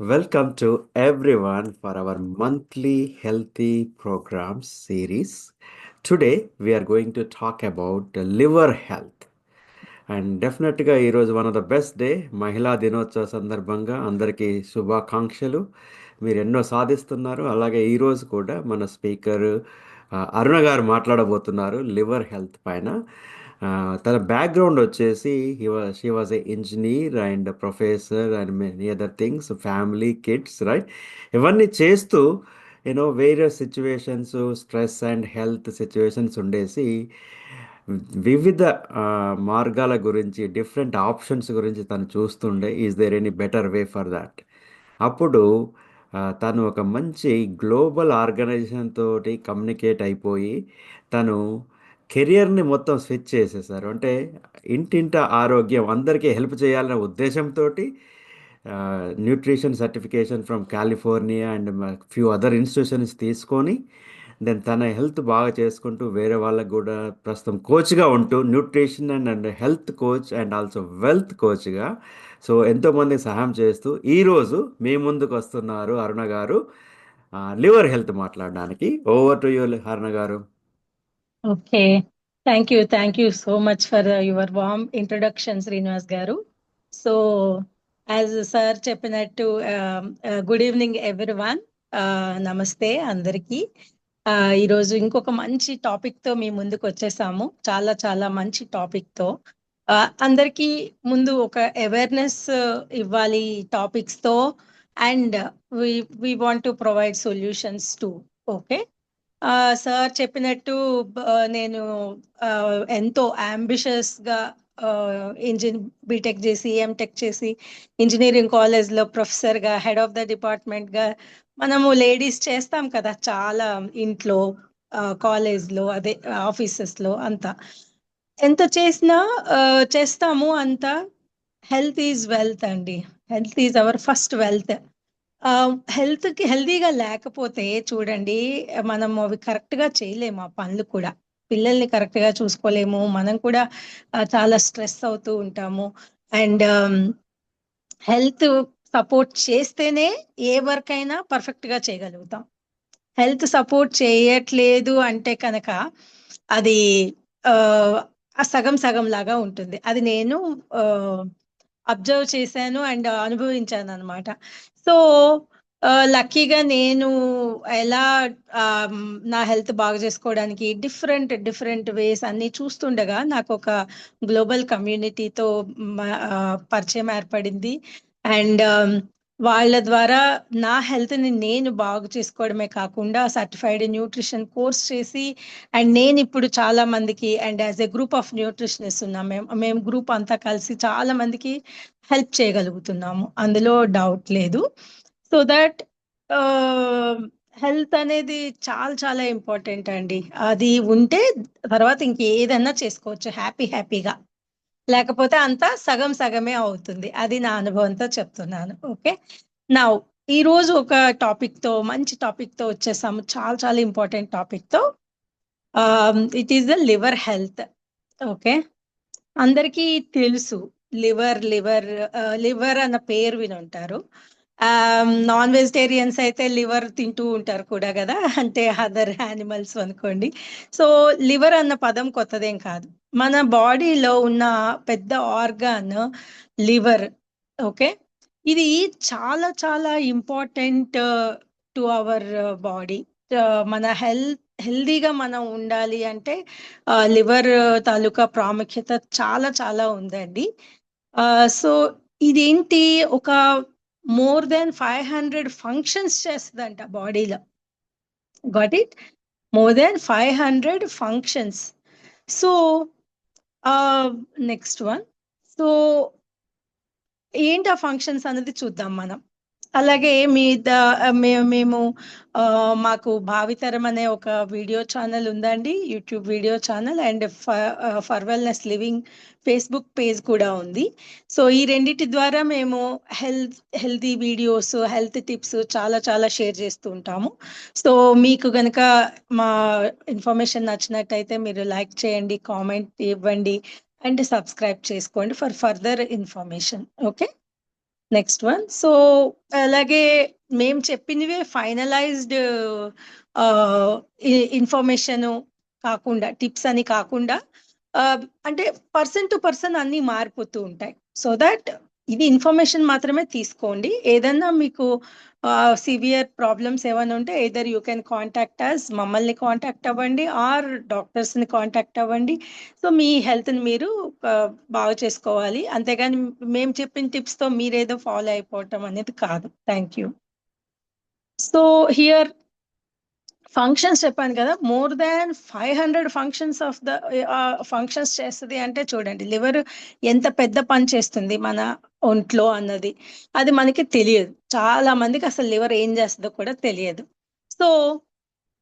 Welcome to everyone for our monthly healthy healthy series. Today we are going to talk about the liver health. And డెఫినెట్గా ఈరోజు one of the best day మహిళా దినోత్సవ సందర్భంగా అందరికీ శుభాకాంక్షలు మీరు ఎన్నో సాధిస్తున్నారు అలాగే ఈరోజు కూడా మన స్పీకర్ అరుణ గారు మాట్లాడబోతున్నారు లివర్ హెల్త్ పైన తన బ్యాక్గ్రౌండ్ వచ్చేసి she was a engineer and professor and many other things family kids right ఇవన్నీ చేస్తూ you know various situations stress and health situations ఉండేసి వివిధ మార్గాల గురించి డిఫరెంట్ ఆప్షన్స్ గురించి తను చూస్తుండే is there any better way for that అప్పుడు తను ఒక మంచి గ్లోబల్ ఆర్గనైజేషన్ తోటి కమ్యూనికేట్ అయిపోయి తను కెరియర్ని మొత్తం స్విచ్ చేసేసారు. అంటే ఇంటింట ఆరోగ్యం అందరికీ హెల్ప్ చేయాలనే ఉద్దేశంతో nutrition certification from California and few other institutions తీసుకొని దెన్ తన హెల్త్ బాగా చేసుకుంటూ వేరే వాళ్ళకు కూడా ప్రస్తుతం కోచ్గా ఉంటూ nutrition and and health coach and also wealth కోచ్గా సో ఎంతోమందికి సహాయం చేస్తూ ఈరోజు మీ ముందుకు వస్తున్నారు అరుణ గారు. లివర్ హెల్త్ మాట్లాడడానికి. ఓవర్ టు యూ అరుణ గారు. Okay. Thank you thank you so much for your warm introduction Srinivas గారు. సో యాజ్ సార్ చెప్పినట్టు గుడ్ ఈవినింగ్ ఎవ్రీ వన్ నమస్తే అందరికీ. ఈరోజు ఇంకొక మంచి టాపిక్తో మీ ముందుకు వచ్చేసాము. చాలా చాలా మంచి టాపిక్తో అందరికీ ముందు ఒక అవేర్నెస్ ఇవ్వాలి టాపిక్స్తో and we want to provide solutions to. Okay? Sir చెప్పినట్టు నేను ఆ, ఎంతో అంబిషియస్గా ఇంజిన్ బీటెక్ చేసి ఎంటెక్ చేసి ఇంజనీరింగ్ కాలేజ్లో ప్రొఫెసర్గా హెడ్ ఆఫ్ ద డిపార్ట్మెంట్గా మనము లేడీస్ చేస్తాం కదా చాలా ఇంట్లో కాలేజ్లో అదే ఆఫీసెస్లో అంతా. ఎంత చేసినా చేస్తాము అంత. హెల్త్ ఈజ్ వెల్త్ అండి. Health is our first wealth. హెల్త్కి హెల్దీగా లేకపోతే చూడండి మనం అవి కరెక్ట్గా చేయలేము. ఆ పనులు కూడా పిల్లల్ని కరెక్ట్గా చూసుకోలేము. మనం కూడా చాలా స్ట్రెస్ అవుతూ ఉంటాము. అండ్ హెల్త్ సపోర్ట్ చేస్తేనే ఏ వర్క్ అయినా పర్ఫెక్ట్గా చేయగలుగుతాం. హెల్త్ సపోర్ట్ చేయట్లేదు అంటే కనుక అది ఆ ఆ సగం సగం లాగా ఉంటుంది. అది నేను అబ్జర్వ్ చేశాను అండ్ అనుభవించాను అనమాట సో లక్కీగా నేను ఎలా ఆ, నా హెల్త్ బాగా చేసుకోవడానికి డిఫరెంట్ డిఫరెంట్ వేస్ అన్ని చూస్తుండగా నాకు ఒక గ్లోబల్ కమ్యూనిటీతో పరిచయం ఏర్పడింది. అండ్ వాళ్ళ ద్వారా నా హెల్త్ని నేను బాగు చేసుకోవడమే కాకుండా సర్టిఫైడ్ న్యూట్రిషన్ కోర్స్ చేసి అండ్ నేను ఇప్పుడు చాలా మందికి and as a group of nutritionist ఉన్నాం మేము మేము గ్రూప్ అంతా కలిసి చాలా మందికి హెల్ప్ చేయగలుగుతున్నాము. అందులో డౌట్ లేదు. సో దట్ హెల్త్ అనేది చాలా చాలా ఇంపార్టెంట్ అండి. అది ఉంటే తర్వాత ఇంకేదన్నా చేసుకోవచ్చు. హ్యాపీ హ్యాపీగా లేకపోతే అంతా సగం సగమే అవుతుంది. అది నా అనుభవంతో చెప్తున్నాను. ఓకే? నా ఈ రోజు ఒక టాపిక్తో మంచి టాపిక్తో వచ్చేసాము. చాలా చాలా ఇంపార్టెంట్ టాపిక్తో. It is the liver health okay? అందరికీ తెలుసు. లివర్ లివర్ uh, లివర్ అన్న పేరు వినుంటారు. ఉంటారు నాన్ వెజిటేరియన్స్ అయితే లివర్ తింటూ ఉంటారు కూడా కదా. అంటే అదర్ యానిమల్స్ అనుకోండి. సో లివర్ అన్న పదం కొత్తదేం కాదు. మన బాడీలో ఉన్న పెద్ద ఆర్గాన్ లివర్ ఓకే? ఇది చాలా చాలా ఇంపార్టెంట్ టు అవర్ బాడీ. మన హెల్త్ హెల్దీగా మనం ఉండాలి అంటే లివర్ తాలూకా ప్రాముఖ్యత చాలా చాలా ఉందండి. సో ఇదేంటి? ఒక more than five hundred functions చేస్తుందంట బాడీలో. Got it? More than five hundred functions. So next one. So ఏంటి ఆ ఫంక్షన్స్ అనేది చూద్దాం మనం. అలాగే మీ ద- మేము మాకు భావితరం అనే ఒక వీడియో ఛానల్ ఉందండి. YouTube video channel and for wellness living Facebook page కూడా ఉంది. సో ఈ రెండిటి ద్వారా మేము health healthy videos health tips చాలా చాలా షేర్ చేస్తూ ఉంటాము. సో మీకు గనక మా ఇన్ఫర్మేషన్ నచ్చినట్టయితే మీరు లైక్ చేయండి కామెంట్ ఇవ్వండి అండ్ సబ్స్క్రైబ్ చేసుకోండి for further information. Okay? Next one so అలాగే మేము చెప్పినవే ఫైనలైజ్డ్ ఇన్ఫర్మేషన్ కాకుండా టిప్స్ అని కాకుండా అంటే పర్సన్ టు పర్సన్ అన్ని మారిపోతూ ఉంటాయి. సో దట్ ఇది ఇన్ఫర్మేషన్ మాత్రమే తీసుకోండి. ఏదన్నా మీకు సివియర్ ప్రాబ్లమ్స్ ఏమైనా ఉంటే either you can contact us మమ్మల్ని కాంటాక్ట్ అవ్వండి ఆర్ డాక్టర్స్ని కాంటాక్ట్ అవ్వండి. సో మీ హెల్త్ని మీరు బాగు చేసుకోవాలి. అంతేగాని మేము చెప్పిన టిప్స్తో మీరేదో ఫాలో అయిపోవటం అనేది కాదు. Thank you so here functions చెప్పాను కదా more than five hundred functions of the functions చేస్తుంది అంటే చూడండి లివర్ ఎంత పెద్ద పని చేస్తుంది మన ఒంట్లో అన్నది అది మనకి తెలియదు. చాలా మందికి అసలు లివర్ ఏం చేస్తుందో కూడా తెలియదు. సో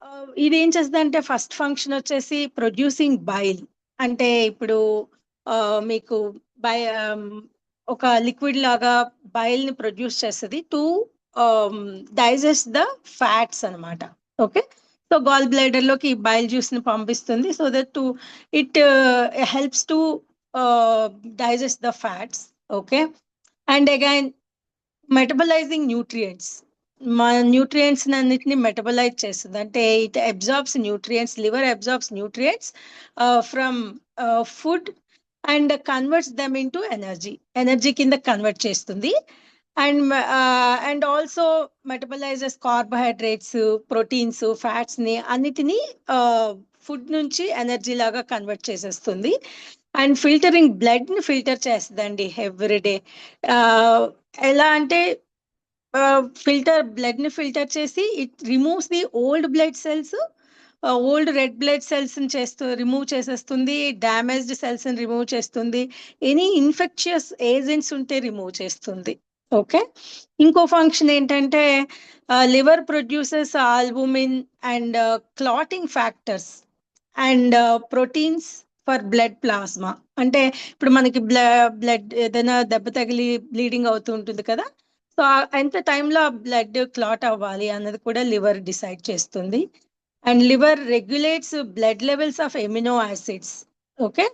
uh, ఇది ఏం చేస్తుంది అంటే ఫస్ట్ ఫంక్షన్ వచ్చేసి ప్రొడ్యూసింగ్ బైల్ అంటే ఇప్పుడు uh, మీకు బై um, ఒక లిక్విడ్ లాగా బైల్ని ప్రొడ్యూస్ చేస్తుంది టు డైజెస్ట్ ద ఫ్యాట్స్ అనమాట ఓకే సో గాల్ బ్లైడర్లోకి బైల్ జ్యూస్ని పంపిస్తుంది. So that to it helps to digest the fats okay and again metabolizing nutrients మా న్యూట్రియంట్స్ అన్నిటిని మెటబలైజ్ చేస్తుంది. అంటే it absorbs nutrients liver absorbs nutrients from food and converts them into energy energy కింద convert చేస్తుంది. And and also metabolizers carbohydrates proteins ఫ్యాట్స్ని అన్నిటినీ food నుంచి energy లాగా convert చేసేస్తుంది. అండ్ ఫిల్టరింగ్ బ్లడ్ని ఫిల్టర్ చేస్తుందండి ఎవ్రీడే ఎలా అంటే ఫిల్టర్ బ్లడ్ని ఫిల్టర్ చేసి it removes the old blood cells old red blood cells చేస్తూ రిమూవ్ చేసేస్తుంది డ్యామేజ్డ్ సెల్స్ రిమూవ్ చేస్తుంది ఎనీ ఇన్ఫెక్షియస్ ఏజెంట్స్ ఉంటే రిమూవ్ చేస్తుంది. ఓకే ఇంకో ఫంక్షన్ ఏంటంటే liver produces albumin and clotting factors and proteins for blood plasma అంటే ఇప్పుడు మనకి బ్లడ్ ఏదైనా దెబ్బ తగిలి బ్లీడింగ్ అవుతూ ఉంటుంది కదా సో ఎంత టైంలో బ్లడ్ క్లాట్ అవ్వాలి అన్నది కూడా లివర్ డిసైడ్ చేస్తుంది. And liver regulates blood levels of amino acids okay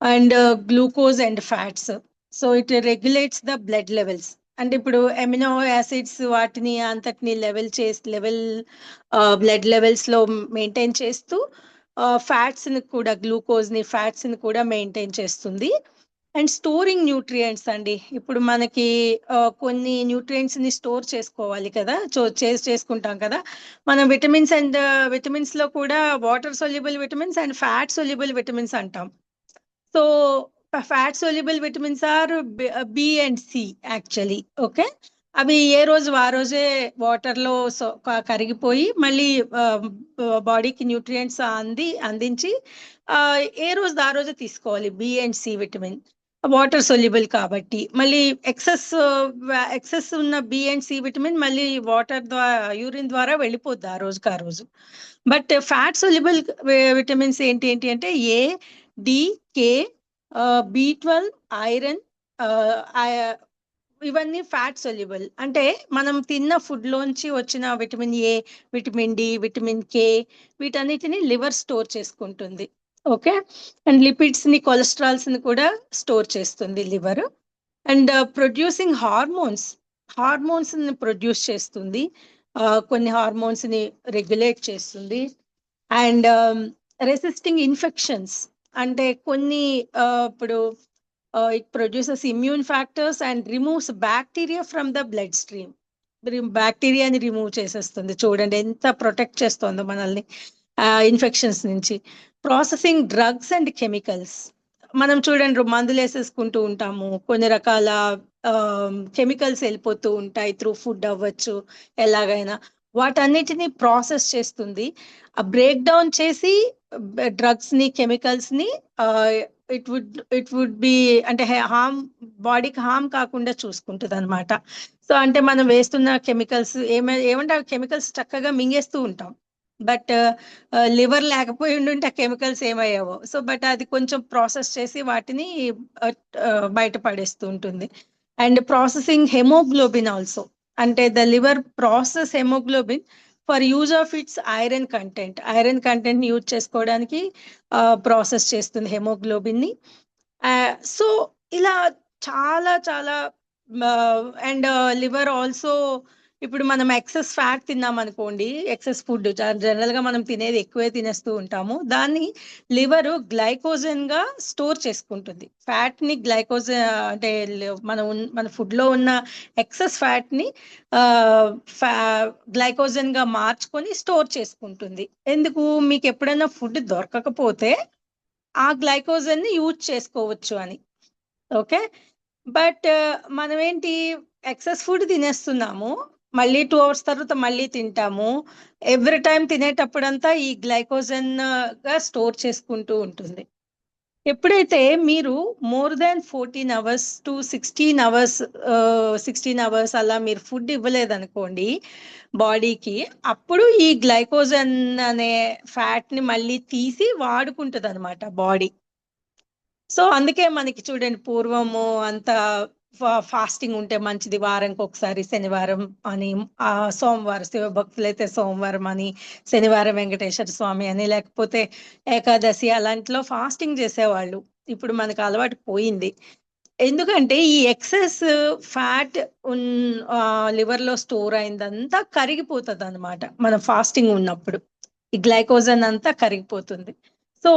and glucose and fats so it regulates the blood levels అంటే ఇప్పుడు ఎమినో యాసిడ్స్ వాటిని అంతటిని లెవెల్ చేసి లెవెల్ బ్లడ్ లెవెల్స్లో మెయింటైన్ చేస్తూ ఫ్యాట్స్ని కూడా గ్లూకోజ్ని ఫ్యాట్స్ని కూడా మెయింటైన్ చేస్తుంది. అండ్ స్టోరింగ్ న్యూట్రియంట్స్ అండి. ఇప్పుడు మనకి కొన్ని న్యూట్రియంట్స్ని స్టోర్ చేసుకోవాలి కదా. చేసి చేసుకుంటాం కదా. మనం విటమిన్స్ అండ్ విటమిన్స్లో కూడా water soluble vitamins and fat soluble vitamins అంటాం. So fat soluble vitamins are B and C actually okay అవి ఏ రోజు ఆ రోజే వాటర్లో కరిగిపోయి మళ్ళీ um, బాడీకి న్యూట్రియంట్స్ అంది అందించి ఏ రోజు ఆ రోజే తీసుకోవాలి B and C vitamin water soluble కాబట్టి మళ్ళీ ఎక్సెస్ ఎక్సెస్ uh, ఉన్న బి అండ్ సి విటమిన్ మళ్ళీ వాటర్ ద్వారా యూరిన్ ద్వారా వెళ్ళిపోద్ది ఆ రోజుకి ఆ రోజు. బట్ ఫ్యాట్ సొల్యుబుల్ విటమిన్స్ ఏంటి ఏంటి అంటే A D K B twelve iron ఇవన్నీ ఫ్యాట్ సొల్యుబుల్ అంటే మనం తిన్న ఫుడ్లోంచి వచ్చిన vitamin A vitamin D vitamin K వీటన్నిటిని లివర్ స్టోర్ చేసుకుంటుంది. ఓకే అండ్ లిపిడ్స్ని కొలెస్ట్రాల్స్ని కూడా స్టోర్ చేస్తుంది లివర్ అండ్ ప్రొడ్యూసింగ్ హార్మోన్స్ హార్మోన్స్ని ప్రొడ్యూస్ చేస్తుంది. కొన్ని హార్మోన్స్ని రెగ్యులేట్ చేస్తుంది. అండ్ రెసిస్టింగ్ ఇన్ఫెక్షన్స్ అంటే కొన్ని ఇప్పుడు it produces immune factors and removes bacteria from the blood stream బ్యాక్టీరియాని remove చేసేస్తుంది. చూడండి ఎంత ప్రొటెక్ట్ చేస్తుందో మనల్ని ఇన్ఫెక్షన్స్ నుంచి. ప్రాసెసింగ్ డ్రగ్స్ అండ్ కెమికల్స్ మనం చూడండి మందులు వేసేసుకుంటూ ఉంటాము. కొన్ని రకాల కెమికల్స్ వెళ్ళిపోతూ ఉంటాయి త్రూ ఫుడ్ అవ్వచ్చు ఎలాగైనా. వాటన్నిటిని ప్రాసెస్ చేస్తుంది. ఆ బ్రేక్ డౌన్ చేసి డ్రగ్స్ని కెమికల్స్ని it would it would be అంటే హామ్ బాడీకి హామ్ కాకుండా చూసుకుంటుంది అనమాట సో అంటే మనం వేస్తున్న కెమికల్స్ ఏమై ఏమంటే ఆ కెమికల్స్ చక్కగా మింగేస్తూ ఉంటాం. బట్ లివర్ లేకపోయి ఉంటే ఆ కెమికల్స్ ఏమయ్యావో. సో బట్ అది కొంచెం ప్రాసెస్ చేసి వాటిని బయట పడేస్తూ ఉంటుంది. And processing haemoglobin also. అంటే the liver process haemoglobin for use of its iron content iron content use చేసుకోవడానికి ప్రాసెస్ చేస్తుంది హెమోగ్లోబిన్ని. సో ఇలా చాలా చాలా అండ్ లివర్ ఆల్సో ఇప్పుడు మనం ఎక్సెస్ ఫ్యాట్ తిన్నాం అనుకోండి ఎక్సెస్ ఫుడ్ జనరల్గా మనం తినేది ఎక్కువే తినేస్తూ ఉంటాము. దాన్ని లివర్ గ్లైకోజన్గా స్టోర్ చేసుకుంటుంది. ఫ్యాట్ని గ్లైకోజన్ అంటే మనం మన ఫుడ్లో ఉన్న ఎక్సెస్ ఫ్యాట్ని గ్లైకోజన్గా మార్చుకొని స్టోర్ చేసుకుంటుంది. ఎందుకు? మీకు ఎప్పుడైనా ఫుడ్ దొరకకపోతే ఆ గ్లైకోజన్ని యూజ్ చేసుకోవచ్చు అని. ఓకే? బట్ మనం ఏంటి ఎక్సెస్ ఫుడ్ తినేస్తున్నాము. మళ్ళీ టూ అవర్స్ తర్వాత మళ్ళీ తింటాము. ఎవ్రీ టైం తినేటప్పుడంతా ఈ గ్లైకోజన్గా స్టోర్ చేసుకుంటూ ఉంటుంది. ఎప్పుడైతే మీరు more than fourteen hours to sixteen hours sixteen hours అలా మీరు ఫుడ్ ఇవ్వలేదనుకోండి బాడీకి అప్పుడు ఈ గ్లైకోజన్ అనే ఫ్యాట్ని మళ్ళీ తీసి వాడుకుంటుంది అనమాట బాడీ. సో అందుకే మనకి చూడండి పూర్వము అంత ఫాస్టింగ్ ఉంటే మంచిది. వారంకి ఒకసారి శనివారం అని ఆ సోమవారం శివ అయితే సోమవారం అని శనివారం వెంకటేశ్వర స్వామి అని లేకపోతే ఏకాదశి అలాంటిలో ఫాస్టింగ్ చేసేవాళ్ళు. ఇప్పుడు మనకు అలవాటు పోయింది. ఎందుకంటే ఈ ఎక్సెస్ ఫ్యాట్ ఉన్ లివర్లో స్టోర్ అయిందంతా కరిగిపోతుంది అనమాట మనం ఫాస్టింగ్ ఉన్నప్పుడు. ఈ గ్లైకోజన్ అంతా కరిగిపోతుంది. సో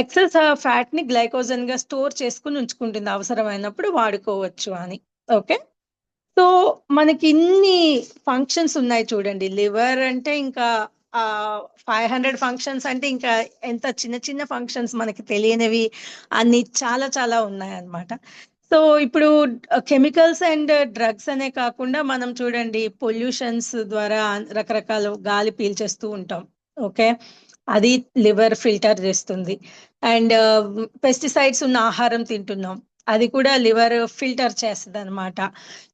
ఎక్సెస్ ఫ్యాట్ని గ్లైకోజన్గా స్టోర్ చేసుకుని ఉంచుకుంటుంది అవసరమైనప్పుడు వాడుకోవచ్చు అని. ఓకే? సో మనకి ఇన్ని ఫంక్షన్స్ ఉన్నాయి చూడండి. లివర్ అంటే ఇంకా ఫైవ్ హండ్రెడ్ ఫంక్షన్స్ అంటే ఇంకా ఎంత చిన్న చిన్న ఫంక్షన్స్ మనకి తెలియనివి అన్ని చాలా చాలా ఉన్నాయి అన్నమాట సో ఇప్పుడు కెమికల్స్ అండ్ డ్రగ్స్ అనే కాకుండా మనం చూడండి పొల్యూషన్స్ ద్వారా రకరకాల గాలి పీల్చేస్తూ ఉంటాం. ఓకే? అది లివర్ ఫిల్టర్ చేస్తుంది. అండ్ పెస్టిసైడ్స్ ఉన్న ఆహారం తింటున్నాం. అది కూడా లివర్ ఫిల్టర్ చేస్తుంది అనమాట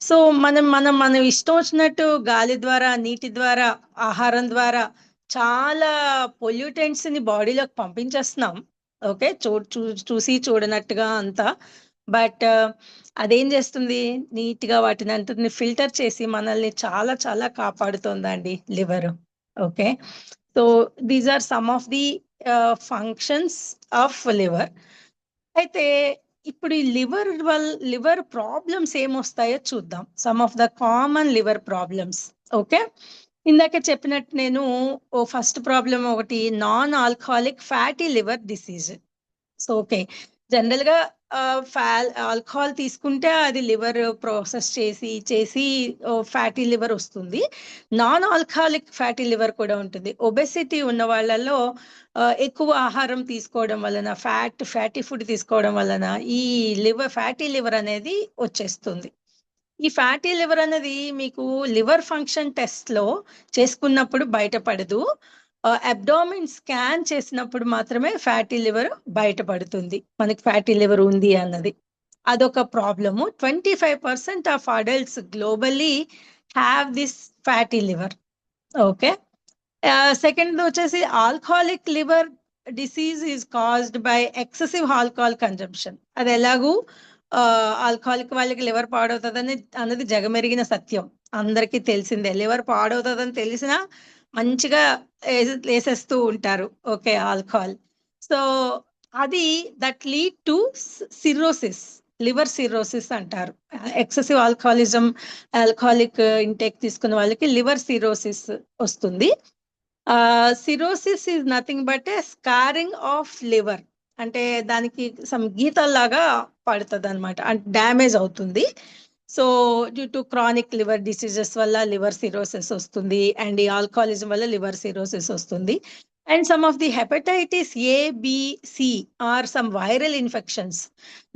సో మనం మనం మనం ఇష్టం వచ్చినట్టు గాలి ద్వారా నీటి ద్వారా ఆహారం ద్వారా చాలా పొల్యూటెంట్స్ని బాడీలోకి పంపించేస్తున్నాం. ఓకే చూ చూసి చూడనట్టుగా అంతా. బట్ అదేం చేస్తుంది? నీట్గా వాటిని అంతటిని ఫిల్టర్ చేసి మనల్ని చాలా చాలా కాపాడుతుందండి liver. Okay. So these are some of the functions of liver అయితే ఇప్పుడు ఈ లివర్ వల్ లివర్ ప్రాబ్లమ్స్ ఏమొస్తాయో చూద్దాం. Some of the common liver problems okay ఇందాక చెప్పినట్టు నేను ఓ ఫస్ట్ ప్రాబ్లం ఒకటి non alcoholic fatty liver disease so okay జనరల్గా ఆల్కహాల్ తీసుకుంటే అది లివర్ ప్రాసెస్ చేసి చేసి ఫ్యాటీ లివర్ వస్తుంది. నాన్ ఆల్కహాలిక్ ఫ్యాటీ లివర్ కూడా ఉంటుంది. ఒబెసిటీ ఉన్న వాళ్ళలో ఎక్కువ ఆహారం తీసుకోవడం వలన ఫ్యాట్ ఫ్యాటీ ఫుడ్ తీసుకోవడం వలన ఈ లివర్ ఫ్యాటీ లివర్ అనేది వచ్చేస్తుంది. ఈ ఫ్యాటీ లివర్ అనేది మీకు లివర్ ఫంక్షన్ టెస్ట్లో చేసుకున్నప్పుడు బయటపడదు. అబ్డామిన్ స్కాన్ చేసినప్పుడు మాత్రమే ఫ్యాటీ లివర్ బయటపడుతుంది. మనకి ఫ్యాటీ లివర్ ఉంది అన్నది. అదొక problem. Twenty five percent of adults globally have this fatty liver okay second వచ్చేసి alcoholic liver disease is caused by excessive alcohol consumption అది ఎలాగూ ఆల్కహాలిక్ వాళ్ళకి లివర్ పాడవుతుందని అన్నది జగమెరిగిన సత్యం. అందరికీ తెలిసిందే. లివర్ పాడవుతుందని తెలిసినా మంచిగా వేసేస్తూ ఉంటారు. Okay alcohol. సో అది that lead to cirrhosis liver cirrhosis అంటారు. ఎక్సెసివ్ ఆల్కహాలిజం ఆల్కహాలిక్ ఇంటేక్ తీసుకున్న వాళ్ళకి లివర్ సిరోసిస్ వస్తుంది. Cirrhosis is nothing but a scarring of liver. అంటే దానికి సమ్ గీతల్లాగా పడుతుంది అనమాట అంటే డ్యామేజ్ అవుతుంది. So due to chronic liver diseases వల్ల లివర్ సిరోసిస్ వస్తుంది అండ్ ఈ ఆల్కహాలిజం వల్ల లివర్ సిరోసిస్ వస్తుంది. And some of the hepatitis A C or some viral infections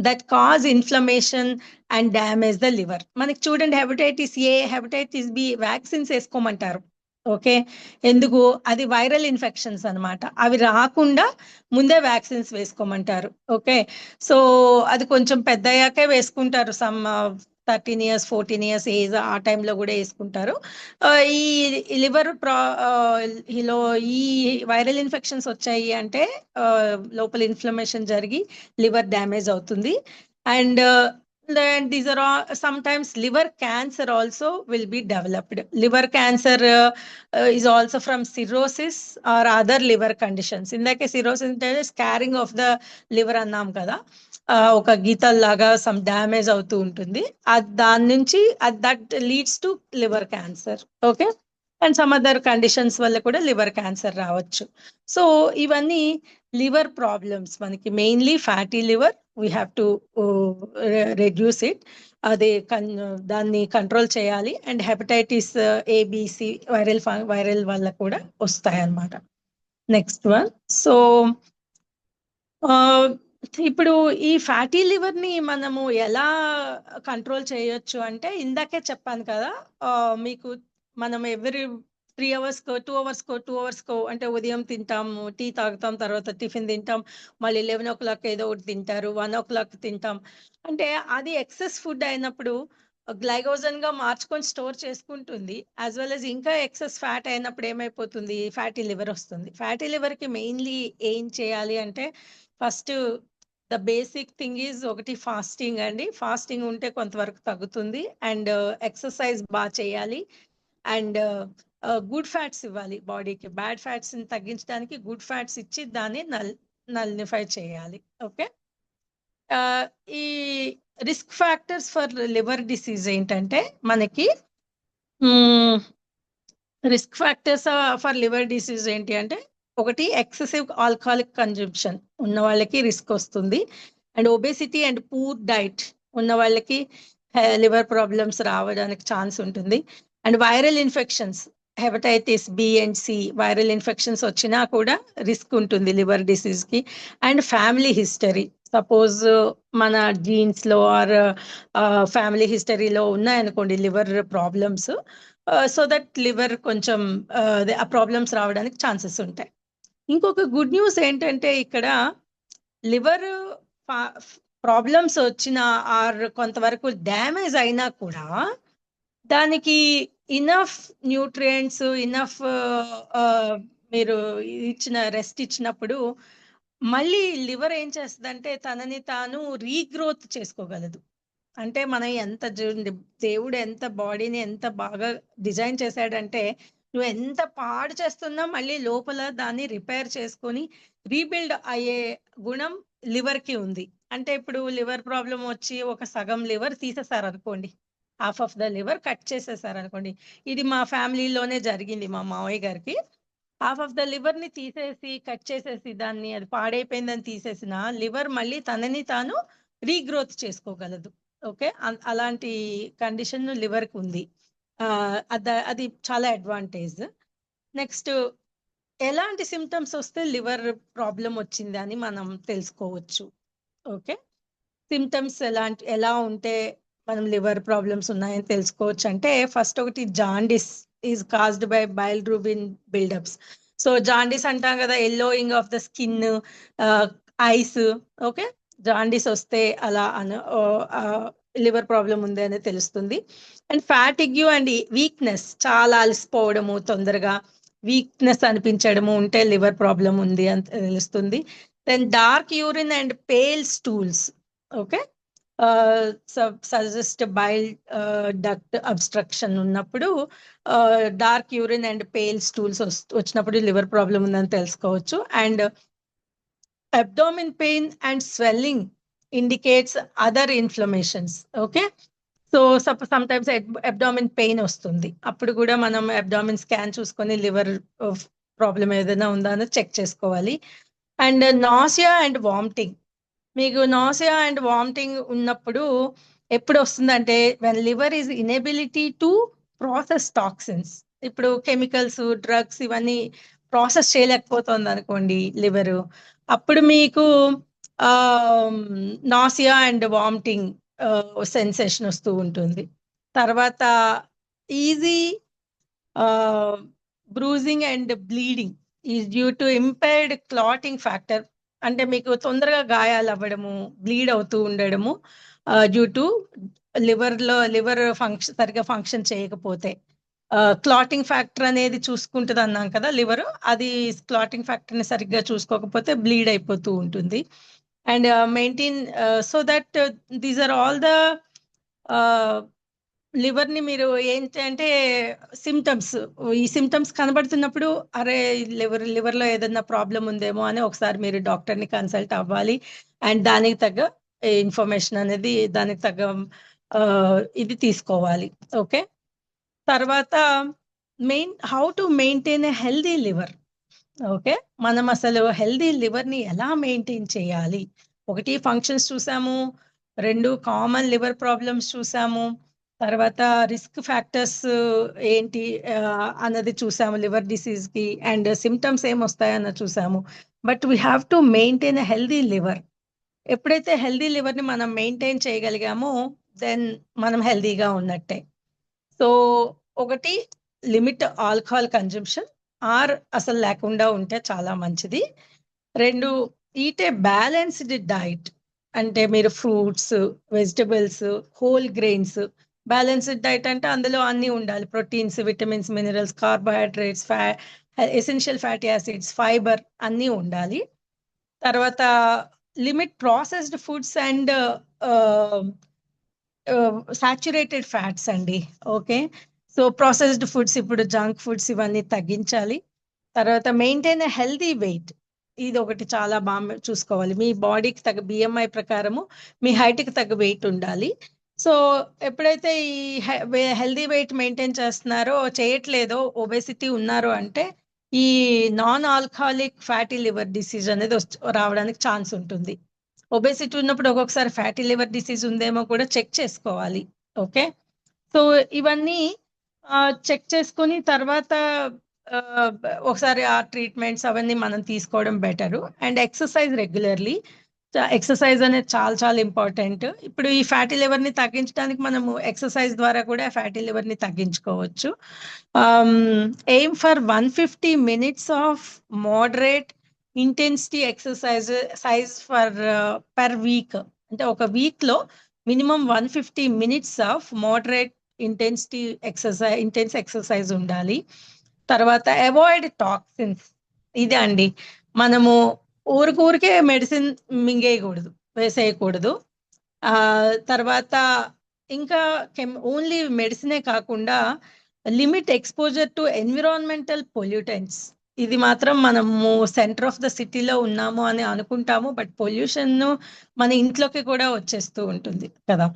that cause inflammation and damage the liver మనకి చూడండి hepatitis A hepatitis B vaccines వేసుకోమంటారు. Okay ఎందుకు? అది viral infections అనమాట అవి రాకుండా ముందే వ్యాక్సిన్స్ వేసుకోమంటారు. ఓకే సో అది కొంచెం పెద్ద అయ్యాకే వేసుకుంటారు some thirteen years fourteen years age ఆ టైంలో కూడా వేసుకుంటారు. ఈ లివర్ ప్రా లో ఈ వైరల్ ఇన్ఫెక్షన్స్ వచ్చాయి అంటే లోపల ఇన్ఫ్లమేషన్ జరిగి లివర్ డ్యామేజ్ అవుతుంది. And then these are all sometimes liver cancer also will be developed liver cancer uh, uh, is also from cirrhosis or other liver conditions ఇందాకే cirrhosis అంటే స్కారింగ్ ఆఫ్ ద లివర్ అన్నాం కదా ఒక ఒక గీతల్లాగా some damage అవుతూ ఉంటుంది అది దాని నుంచి that leads to liver cancer okay and some other conditions వల్ల కూడా లివర్ క్యాన్సర్ రావచ్చు సో ఇవన్నీ లివర్ ప్రాబ్లమ్స్ మనకి mainly fatty liver we have to reduce it అది కన్ దాన్ని కంట్రోల్ చేయాలి. And hepatitis A B C viral viral వల్ల కూడా వస్తాయి అన్నమాట నెక్స్ట్ వన్ సో ఇప్పుడు ఈ ఫ్యాటీ లివర్ని మనము ఎలా కంట్రోల్ చేయొచ్చు అంటే ఇందాకే చెప్పాను కదా మీకు మనం ఎవరి త్రీ అవర్స్ కో టూ అవర్స్ కో టూ అవర్స్ కో అంటే ఉదయం తింటాము టీ తాగుతాం తర్వాత టిఫిన్ తింటాం మళ్ళీ లెవెన్ ఓ క్లాక్ ఏదో ఒకటి తింటారు వన్ ఓ క్లాక్ తింటాం. అంటే అది ఎక్సెస్ ఫుడ్ అయినప్పుడు గ్లైకోజన్గా మార్చుకొని స్టోర్ చేసుకుంటుంది యాజ్ వెల్ అస్ ఇంకా ఎక్సెస్ ఫ్యాట్ అయినప్పుడు ఏమైపోతుంది ఫ్యాటీ లివర్ వస్తుంది. ఫ్యాటీ లివర్కి మెయిన్లీ ఏం చేయాలి అంటే first the basic thing is ఒకటి ఫాస్టింగ్ అండి. ఫాస్టింగ్ ఉంటే కొంతవరకు తగ్గుతుంది అండ్ ఎక్సర్సైజ్ బాగా చేయాలి అండ్ గుడ్ ఫ్యాట్స్ ఇవ్వాలి బాడీకి బ్యాడ్ ఫ్యాట్స్ని తగ్గించడానికి గుడ్ ఫ్యాట్స్ ఇచ్చి దాన్ని నల్ నల్నిఫై చేయాలి. ఓకే ఈ risk factors for liver disease ఏంటంటే మనకి risk factors for liver disease ఏంటి అంటే ఒకటి ఎక్సెసివ్ ఆల్కహాలిక్ కన్జంప్షన్ ఉన్న వాళ్ళకి రిస్క్ వస్తుంది. And obesity and poor diet ఉన్న వాళ్ళకి లివర్ ప్రాబ్లమ్స్ రావడానికి ఛాన్స్ ఉంటుంది. And viral infections hepatitis B and C viral infections వచ్చినా కూడా రిస్క్ ఉంటుంది లివర్ డిసీజ్కి. అండ్ ఫ్యామిలీ హిస్టరీ సపోజ్ మన జీన్స్లో ఆర్ ఫ్యామిలీ హిస్టరీలో ఉన్నాయనుకోండి liver problems so that liver కొంచెం uh, ఆ ప్రాబ్లమ్స్ రావడానికి ఛాన్సెస్ ఉంటాయి. ఇంకొక గుడ్ న్యూస్ ఏంటంటే ఇక్కడ లివర్ ప్రాబ్లమ్స్ వచ్చిన ఆర్ కొంతవరకు డ్యామేజ్ అయినా కూడా దానికి ఇనఫ్ న్యూట్రియంట్స్ ఇనఫ్ మీరు ఇచ్చిన రెస్ట్ ఇచ్చినప్పుడు మళ్ళీ లివర్ ఏం చేస్తుందంటే తనని తాను రీగ్రోత్ చేసుకోగలదు. అంటే మనం ఎంత దేవుడు ఎంత బాడీని ఎంత బాగా డిజైన్ చేశాడంటే నువ్వు ఎంత పాడు చేస్తున్నా మళ్ళీ లోపల దాన్ని రిపేర్ చేసుకొని రీబిల్డ్ అయ్యే గుణం లివర్కి ఉంది. అంటే ఇప్పుడు లివర్ ప్రాబ్లం వచ్చి ఒక సగం లివర్ తీసేసారు అనుకోండి half of the liver cut చేసేసారు అనుకోండి. ఇది మా ఫ్యామిలీలోనే జరిగింది మా మావయ్య గారికి. హాఫ్ ఆఫ్ ద లివర్ని తీసేసి కట్ చేసేసి దాన్ని అది పాడైపోయిందని తీసేసిన లివర్ మళ్ళీ తనని తాను రీగ్రోత్ చేసుకోగలదు. ఓకే? అలాంటి కండిషన్ లివర్కి ఉంది అది చాలా అడ్వాంటేజ్. నెక్స్ట్ ఎలాంటి సిమ్టమ్స్ వస్తే లివర్ ప్రాబ్లం వచ్చింది అని మనం తెలుసుకోవచ్చు. ఓకే? సిమ్టమ్స్ ఎలాంటి ఎలా ఉంటే మనం లివర్ ప్రాబ్లమ్స్ ఉన్నాయని తెలుసుకోవచ్చు. అంటే ఫస్ట్ ఒకటి jaundice is caused by bilirubin buildups. So jaundice అంటాం కదా yellowing of the skin eyes okay? Jaundice వస్తే అలా అను లివర్ ప్రాబ్లం ఉంది అనేది తెలుస్తుంది. అండ్ ఫ్యాటిగ్యూ అండ్ వీక్నెస్ చాలా అలసిపోవడము తొందరగా వీక్నెస్ అనిపించడము ఉంటే లివర్ ప్రాబ్లం ఉంది అని తెలుస్తుంది. Then dark urine and pale stools okay? Suggest bile duct obstruction ఉన్నప్పుడు dark urine and pale stools వచ్చినప్పుడు లివర్ ప్రాబ్లం ఉందని తెలుసుకోవచ్చు. And abdomen pain and swelling indicates other inflammations okay? So sometimes abdomen pain వస్తుంది. అప్పుడు కూడా మనం abdomen scan చూసుకొని liver problem ఏదైనా ఉందా అని చెక్ చేసుకోవాలి. And nausea and vomiting. మీకు నాసియా అండ్ వామిటింగ్ ఉన్నప్పుడు ఎప్పుడు వస్తుందంటే when liver is inability to process toxins ఇప్పుడు కెమికల్స్ డ్రగ్స్ ఇవన్నీ ప్రాసెస్ చేయలేకపోతుంది అనుకోండి లివరు అప్పుడు మీకు నాసియా అండ్ వామిటింగ్ సెన్సేషన్ వస్తూ ఉంటుంది. తర్వాత easy bruising and bleeding is due to impaired clotting factor అంటే మీకు తొందరగా గాయాలు అవ్వడము బ్లీడ్ అవుతూ ఉండడము డ్యూ టు లివర్లో లివర్ ఫంక్షన్ సరిగా ఫంక్షన్ చేయకపోతే. క్లాటింగ్ ఫ్యాక్టర్ అనేది చూసుకుంటుంది అన్నాం కదా లివర్ అది క్లాటింగ్ ఫ్యాక్టర్ని సరిగ్గా చూసుకోకపోతే బ్లీడ్ అయిపోతూ ఉంటుంది. And maintain so that these are all the లివర్ని మీరు ఏంటి అంటే సిమ్టమ్స్ ఈ సిమ్టమ్స్ కనబడుతున్నప్పుడు అరే లివర్ లివర్లో ఏదైనా ప్రాబ్లం ఉందేమో అని ఒకసారి మీరు డాక్టర్ని కన్సల్ట్ అవ్వాలి. అండ్ దానికి తగ్గ ఇన్ఫర్మేషన్ అనేది దానికి తగ్గ ఇది తీసుకోవాలి. ఓకే? తర్వాత main how to maintain a healthy liver. Okay? మనం అసలు హెల్దీ లివర్ని ఎలా మెయింటైన్ చేయాలి? ఒకటి ఫంక్షన్స్ చూసాము రెండు కామన్ లివర్ ప్రాబ్లమ్స్ చూసాము తర్వాత రిస్క్ ఫ్యాక్టర్స్ ఏంటి అన్నది చూసాము లివర్ డిసీజ్కి అండ్ సిమ్టమ్స్ ఏం వస్తాయన్న చూసాము. But we have to maintain healthy liver. ఎప్పుడైతే హెల్దీ లివర్ని మనం మెయింటైన్ చేయగలిగామో దెన్ మనం హెల్దీగా ఉన్నట్టే. సో ఒకటి లిమిట్ ఆల్కహాల్ కన్జంప్షన్. ఆర్ అసలు లేకుండా ఉంటే చాలా మంచిది. రెండు ఈట్ ఏ బ్యాలెన్స్డ్ డైట్. అంటే మీరు fruits vegetables whole grains balanced diet అంటే అందులో అన్నీ ఉండాలి. ప్రోటీన్స్ విటమిన్స్ మినరల్స్ కార్బోహైడ్రేట్స్ ఫ్యా ఎసెన్షియల్ ఫ్యాటీ యాసిడ్స్ ఫైబర్ అన్నీ ఉండాలి. తర్వాత limit processed foods and saturated fats అండి. ఓకే? సో ప్రాసెస్డ్ ఫుడ్స్ ఇప్పుడు జంక్ ఫుడ్స్ ఇవన్నీ తగ్గించాలి. తర్వాత మెయింటైన్ హెల్దీ వెయిట్. ఇది ఒకటి చాలా బాగా చూసుకోవాలి. మీ బాడీకి తగ్గ బిఎంఐ ప్రకారము మీ హైట్కి తగ్గ వెయిట్ ఉండాలి. సో ఎప్పుడైతే ఈ హెల్దీ వెయిట్ మెయింటైన్ చేస్తున్నారో చేయట్లేదో ఒబెసిటీ ఉన్నారో అంటే ఈ non alcoholic fatty liver disease అనేది రావడానికి ఛాన్స్ ఉంటుంది. ఒబెసిటీ ఉన్నప్పుడు ఒక్కొక్కసారి ఫ్యాటీ లివర్ డిసీజ్ ఉందేమో కూడా చెక్ చేసుకోవాలి. ఓకే? సో ఇవన్నీ చెక్ చేసుకొని తర్వాత ఒకసారి ఆ ట్రీట్మెంట్స్ అవన్నీ మనం తీసుకోవడం better. And exercise regularly. Exercise అనేది చాలా చాలా ఇంపార్టెంట్ ఇప్పుడు ఈ ఫ్యాటీ లివర్ని తగ్గించడానికి మనము ఎక్సర్సైజ్ ద్వారా కూడా ఫ్యాటీ లివర్ని తగ్గించుకోవచ్చు. Aim for one fifty minutes of moderate intensity exercise size for per week అంటే ఒక వీక్లో minimum one fifty minutes of moderate intensity exercise intense exercise ఉండాలి. తర్వాత అవాయిడ్ టాక్సిన్స్ ఇదే అండి. మనము ఊరికూరికే మెడిసిన్ మింగేయకూడదు వేసేయకూడదు. ఆ తర్వాత ఇంకా కెమ్ ఓన్లీ మెడిసినే కాకుండా limit exposure to environmental pollutants ఇది మాత్రం మనము సెంటర్ ఆఫ్ ద సిటీలో ఉన్నాము అని అనుకుంటాము బట్ పొల్యూషన్ మన ఇంట్లోకి కూడా వచ్చేస్తూ ఉంటుంది కదా.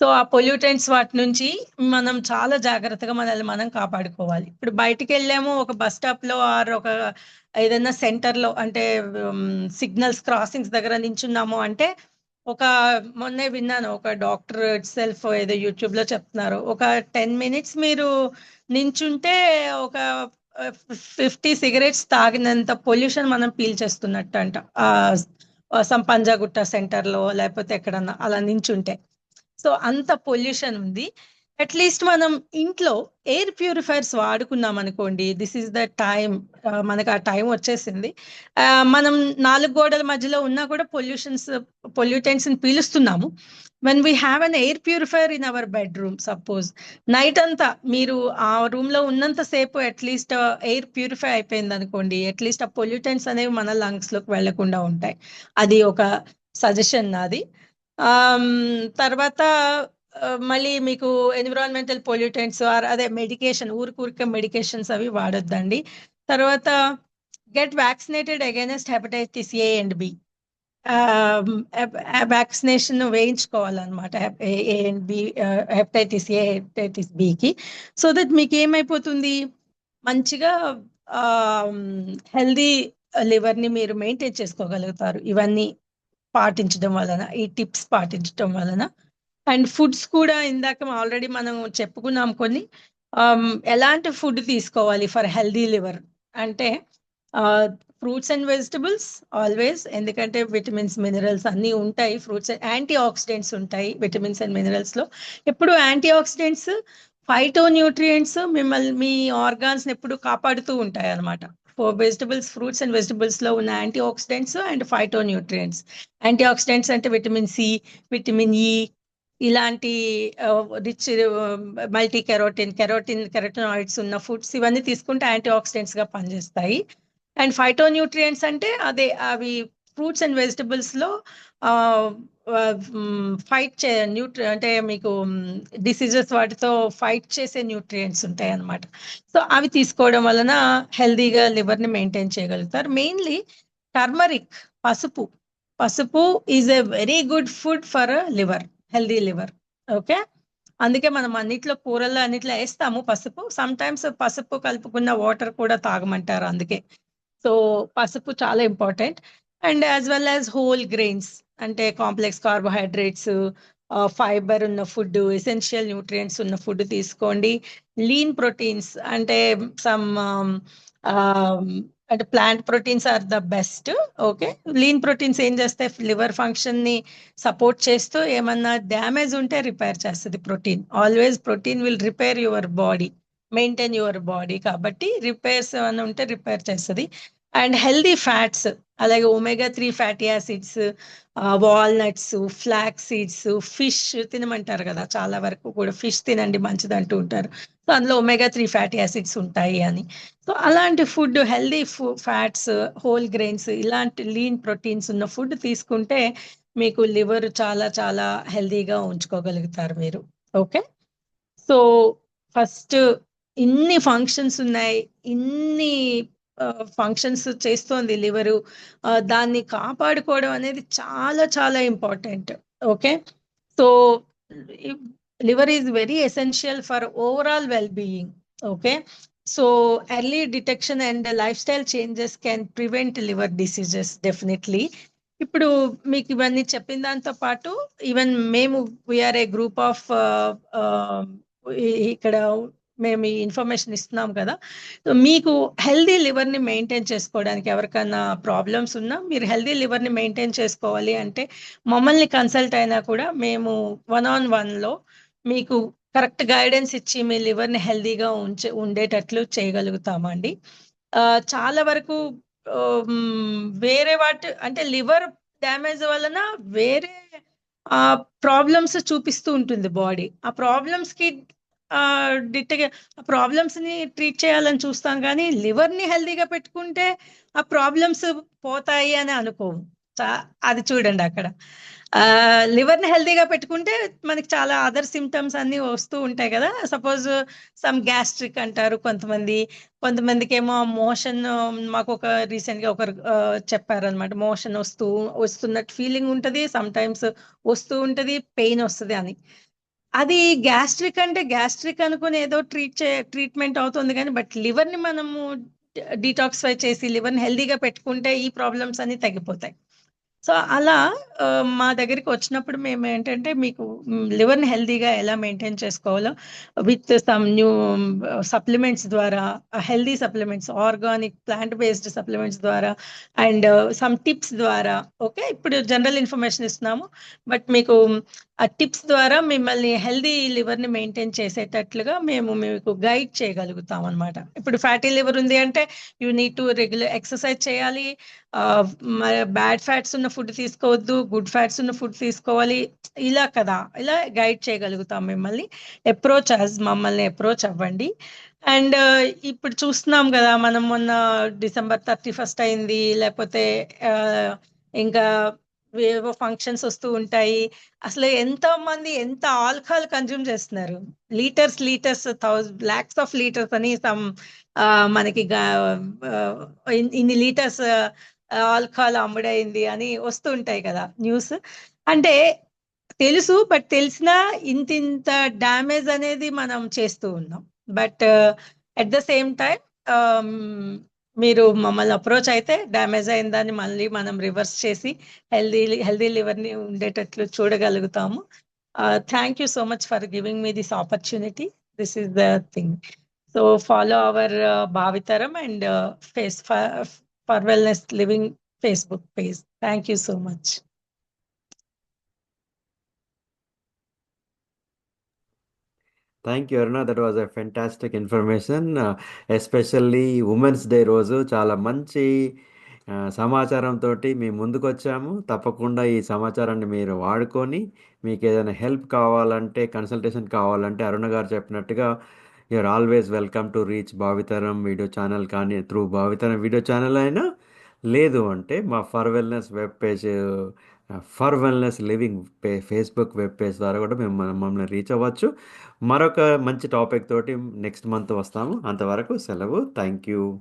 సో ఆ పొల్యూటెంట్స్ వాటి నుంచి మనం చాలా జాగ్రత్తగా మనల్ని మనం కాపాడుకోవాలి. ఇప్పుడు బయటికి వెళ్ళాము ఒక బస్ స్టాప్లో ఆర్ ఒక ఏదైనా సెంటర్లో అంటే సిగ్నల్స్ క్రాసింగ్స్ దగ్గర నించున్నాము అంటే ఒక మొన్నే విన్నాను ఒక డాక్టర్ సెల్ఫ్ ఏదో యూట్యూబ్లో చెప్తున్నారు. ఒక టెన్ మినిట్స్ మీరు నించుంటే ఒక ఫిఫ్టీ సిగరెట్స్ తాగినంత పొల్యూషన్ మనం పీల్చేస్తున్నట్టు అంట సంపంజాగుట్ట సెంటర్లో లేకపోతే ఎక్కడన్నా అలా నించుంటే. సో అంత పొల్యూషన్ ఉంది. అట్లీస్ట్ మనం ఇంట్లో ఎయిర్ ప్యూరిఫైర్స్ వాడుకున్నాం అనుకోండి దిస్ ఈస్ ద టైం మనకు ఆ టైం వచ్చేసింది. మనం నాలుగు గోడల మధ్యలో ఉన్నా కూడా pollutions pollutants పీలుస్తున్నాము. When we have an air purifier in our bedroom suppose night అంతా మీరు ఆ రూమ్లో ఉన్నంత సేపు అట్లీస్ట్ ఎయిర్ ప్యూరిఫై అయిపోయింది అనుకోండి అట్లీస్ట్ ఆ పొల్యూటెంట్స్ అనేవి మన లంగ్స్లోకి వెళ్ళకుండా ఉంటాయి. అది ఒక సజెషన్ నాది. తర్వాత మళ్ళీ మీకు ఎన్విరాన్మెంటల్ పొల్యూటెంట్స్ ఆర్ అదే మెడికేషన్ ఊరికూరికే మెడికేషన్స్ అవి వాడొద్దండి. తర్వాత get vaccinated against hepatitis A and B vaccination వేయించుకోవాలన్నమాట A and B hepatitis A hepatitis బికి so that మీకు ఏమైపోతుంది మంచిగా హెల్దీ లివర్ని మీరు మెయింటైన్ చేసుకోగలుగుతారు. ఇవన్నీ పాటించడం వలన ఈ టిప్స్ పాటించడం వలన. అండ్ ఫుడ్స్ కూడా ఇందాక ఆల్రెడీ మనం చెప్పుకున్నాం కొన్ని. ఎలాంటి ఫుడ్ తీసుకోవాలి ఫర్ హెల్దీ లివర్? అంటే ఫ్రూట్స్ అండ్ వెజిటబుల్స్ ఆల్వేస్ ఎందుకంటే విటమిన్స్ మినరల్స్ అన్నీ ఉంటాయి. ఫ్రూట్స్ యాంటీ ఆక్సిడెంట్స్ ఉంటాయి విటమిన్స్ అండ్ మినరల్స్లో ఎప్పుడు యాంటీ ఆక్సిడెంట్స్ ఫైటో న్యూట్రియంట్స్ మిమ్మల్ని మీ ఆర్గాన్స్ ఎప్పుడు కాపాడుతూ ఉంటాయి అన్నమాట వెజిటబుల్స్ ఫ్రూట్స్ అండ్ వెజిటబుల్స్లో ఉన్న antioxidants and phytonutrients antioxidants అంటే విటమిన్ సి విటమిన్ ఈ ఇలాంటి rich multi carotene carotene carotenoids ఉన్న ఫుడ్స్ ఇవన్నీ తీసుకుంటే యాంటీ ఆక్సిడెంట్స్గా పనిచేస్తాయి. అండ్ ఫైటో న్యూట్రియంట్స్ అంటే అదే అవి ఫ్రూట్స్ అండ్ వెజిటబుల్స్లో ఫైట్ చే న్యూట్రి అంటే మీకు డిసీజెస్ వాటితో ఫైట్ చేసే న్యూట్రియంట్స్ ఉంటాయి అన్నమాట సో అవి తీసుకోవడం వలన హెల్దీగా లివర్ని మెయింటైన్ చేయగలుగుతారు. మెయిన్లీ టర్మరిక్ పసుపు. పసుపు is a very good food for liver healthy liver. Okay? అందుకే మనం అన్నిట్లో కూరల్లో అన్నిట్లో వేస్తాము పసుపు. సమ్ టైమ్స్ పసుపు కలుపుకున్న వాటర్ కూడా తాగమంటారు అందుకే. సో పసుపు చాలా important. And as well as whole grains అంటే కాంప్లెక్స్ కార్బోహైడ్రేట్స్ ఫైబర్ ఉన్న ఫుడ్ ఎసెన్షియల్ న్యూట్రియంట్స్ ఉన్న ఫుడ్ తీసుకోండి. లీన్ ప్రోటీన్స్ అంటే సమ్ అంటే plant proteins are the best okay? Lean proteins ఏం చేస్తాయి? లివర్ ఫంక్షన్ని సపోర్ట్ చేస్తూ ఏమన్నా డ్యామేజ్ ఉంటే రిపేర్ చేస్తుంది protein. Always protein will repair your body maintain your body కాబట్టి రిపేర్స్ ఏమైనా ఉంటే రిపేర్ చేస్తుంది. అండ్ హెల్దీ ఫ్యాట్స్ అలాగే omega three fatty acids walnuts flax seeds fish తినమంటారు కదా చాలా వరకు కూడా ఫిష్ తినండి మంచిది అంటూ ఉంటారు. సో అందులో ఒమేగా త్రీ ఫ్యాటీ యాసిడ్స్ ఉంటాయి అని. సో అలాంటి food healthy fats whole grains ఇలాంటి లీన్ ప్రోటీన్స్ ఉన్న ఫుడ్ తీసుకుంటే మీకు లివర్ చాలా చాలా హెల్దీగా ఉంచుకోగలుగుతారు మీరు. ఓకే? సో ఫస్ట్ ఇన్ని ఫంక్షన్స్ ఉన్నాయి ఇన్ని ఫంక్షన్స్ చేస్తోంది లివరు. దాన్ని కాపాడుకోవడం అనేది చాలా చాలా important okay so liver is very essential for overall well being okay so early detection and lifestyle changes can prevent liver diseases definitely ఇప్పుడు మీకు ఇవన్నీ చెప్పిన దాంతో పాటు ఈవెన్ మేము వీఆర్ ఏ గ్రూప్ ఆఫ్ ఇక్కడ మేము ఈ ఇన్ఫర్మేషన్ ఇస్తున్నాం కదా. మీకు హెల్దీ లివర్ని మెయింటైన్ చేసుకోవడానికి ఎవరికైనా ప్రాబ్లమ్స్ ఉన్నా మీరు హెల్దీ లివర్ని మెయింటైన్ చేసుకోవాలి అంటే మమ్మల్ని కన్సల్ట్ అయినా కూడా మేము వన్ ఆన్ వన్లో మీకు కరెక్ట్ గైడెన్స్ ఇచ్చి మీ లివర్ని హెల్దీగా ఉంచే ఉండేటట్లు చేయగలుగుతామండి. చాలా వరకు వేరే వాటి అంటే లివర్ డ్యామేజ్ వలన వేరే ప్రాబ్లమ్స్ చూపిస్తూ ఉంటుంది బాడీ ఆ ప్రాబ్లమ్స్కి ప్రాబ్లమ్స్ని ట్రీట్ చేయాలని చూస్తాం కానీ లివర్ని హెల్దీగా పెట్టుకుంటే ఆ ప్రాబ్లమ్స్ పోతాయి అని అనుకోము. అది చూడండి అక్కడ. లివర్ని హెల్దీగా పెట్టుకుంటే మనకి చాలా అదర్ సిమ్టమ్స్ అన్ని వస్తూ ఉంటాయి కదా. సపోజ్ సమ్ గ్యాస్ట్రిక్ అంటారు కొంతమంది. కొంతమందికి ఏమో మోషన్ మాకు ఒక రీసెంట్గా ఒకరు చెప్పారనమాట మోషన్ వస్తూ వస్తున్నట్టు ఫీలింగ్ ఉంటుంది సమ్ టైమ్స్ వస్తూ ఉంటది పెయిన్ వస్తుంది అని. అది గ్యాస్ట్రిక్ అంటే గ్యాస్ట్రిక్ అనుకుని ఏదో ట్రీట్ చే ట్రీట్మెంట్ అవుతుంది కానీ బట్ లివర్ని మనము డిటాక్సిఫై చేసి లివర్ని హెల్దీగా పెట్టుకుంటే ఈ ప్రాబ్లమ్స్ అన్ని తగ్గిపోతాయి. సో అలా మా దగ్గరికి వచ్చినప్పుడు మేము ఏంటంటే మీకు లివర్ని హెల్దీగా ఎలా మెయింటైన్ చేసుకోవాలో విత్ సమ్ న్యూ సప్లిమెంట్స్ ద్వారా healthy supplements organic plant based supplements ద్వారా అండ్ సమ్ టిప్స్ ద్వారా ఓకే ఇప్పుడు జనరల్ ఇన్ఫర్మేషన్ ఇస్తున్నాము బట్ మీకు ఆ టిప్స్ ద్వారా మిమ్మల్ని హెల్దీ లివర్ని మెయింటైన్ చేసేటట్లుగా మేము మీకు గైడ్ చేయగలుగుతాం అనమాట ఇప్పుడు ఫ్యాటీ లివర్ ఉంది అంటే you need to regular exercise చేయాలి. బ్యాడ్ ఫ్యాట్స్ ఉన్న ఫుడ్ తీసుకోవద్దు గుడ్ ఫ్యాట్స్ ఉన్న ఫుడ్ తీసుకోవాలి. ఇలా కదా ఇలా గైడ్ చేయగలుగుతాం మిమ్మల్ని. అప్రోచ్ అస్ మమ్మల్ని అప్రోచ్ అవ్వండి. అండ్ ఇప్పుడు చూస్తున్నాం కదా మనం మొన్న డిసెంబర్ థర్టీ ఫస్ట్ అయింది లేకపోతే ఇంకా ఏవో ఫంక్షన్స్ వస్తూ ఉంటాయి. అసలు ఎంత మంది ఎంత ఆల్కహాల్ కన్జ్యూమ్ చేస్తున్నారు? Litres litres thousand lakhs of litres అని సమ్ మనకి ఇన్ని లీటర్స్ ఆల్కహాల్ అమ్ముడైంది అని వస్తూ ఉంటాయి కదా న్యూస్ అంటే తెలుసు బట్ తెలిసినా ఇంత ఇంత డ్యామేజ్ అనేది మనం చేస్తూ ఉన్నాం. But at the same time మీరు మమ్మల్ని అప్రోచ్ అయితే డ్యామేజ్ అయిన దాన్ని మళ్ళీ మనం రివర్స్ చేసి హెల్దీ హెల్దీ లివర్ని ఉండేటట్లు చూడగలుగుతాము. Thank you so much for giving me this opportunity this is the thing so follow our Bhavitaram and face for wellness living Facebook page thank you so much thank you Aruna that was a fantastic information especially women's day రోజు చాలా మంచి సమాచారంతో మేము ముందుకు వచ్చాము తప్పకుండా ఈ సమాచారాన్ని మీరు వాడుకొని మీకు ఏదైనా హెల్ప్ కావాలంటే కన్సల్టేషన్ కావాలంటే అరుణ గారు చెప్పినట్టుగా you are always welcome to reach Bhavitaram video channel కానీ త్రూ భావితరం వీడియో ఛానల్ అయినా లేదు అంటే మా for wellness web page for wellness living pay Facebook web page ద్వారా కూడా మేము మమ్మల్ని రీచ్ అవ్వచ్చు. మరొక మంచి టాపిక్ తోటి నెక్స్ట్ మంత్ వస్తాము. అంతవరకు సెలవు. Thank you